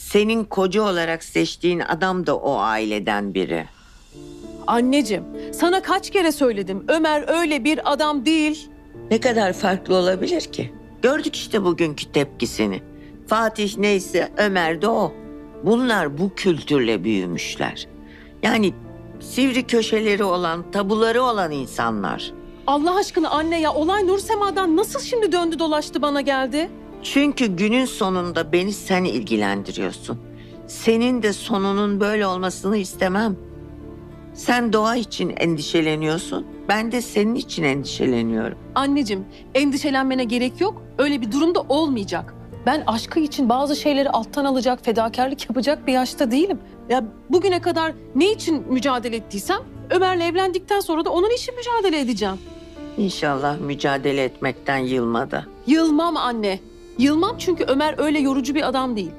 Senin koca olarak seçtiğin adam da o aileden biri. Anneciğim, sana kaç kere söyledim. Ömer öyle bir adam değil. Ne kadar farklı olabilir ki? Gördük işte bugünkü tepkisini. Fatih neyse Ömer de o. Bunlar bu kültürle büyümüşler. Yani sivri köşeleri olan, tabuları olan insanlar. Allah aşkına anne ya olay Nur Sema'dan nasıl şimdi döndü dolaştı bana geldi? Çünkü günün sonunda beni sen ilgilendiriyorsun. Senin de sonunun böyle olmasını istemem. Sen doğa için endişeleniyorsun. Ben de senin için endişeleniyorum. Anneciğim, endişelenmene gerek yok. Öyle bir durumda olmayacak. Ben aşkı için bazı şeyleri alttan alacak, fedakarlık yapacak bir yaşta değilim. Ya bugüne kadar ne için mücadele ettiysem Ömer'le evlendikten sonra da onun için mücadele edeceğim. İnşallah mücadele etmekten yılmadı. Yılmam anne. Yılmam çünkü Ömer öyle yorucu bir adam değil.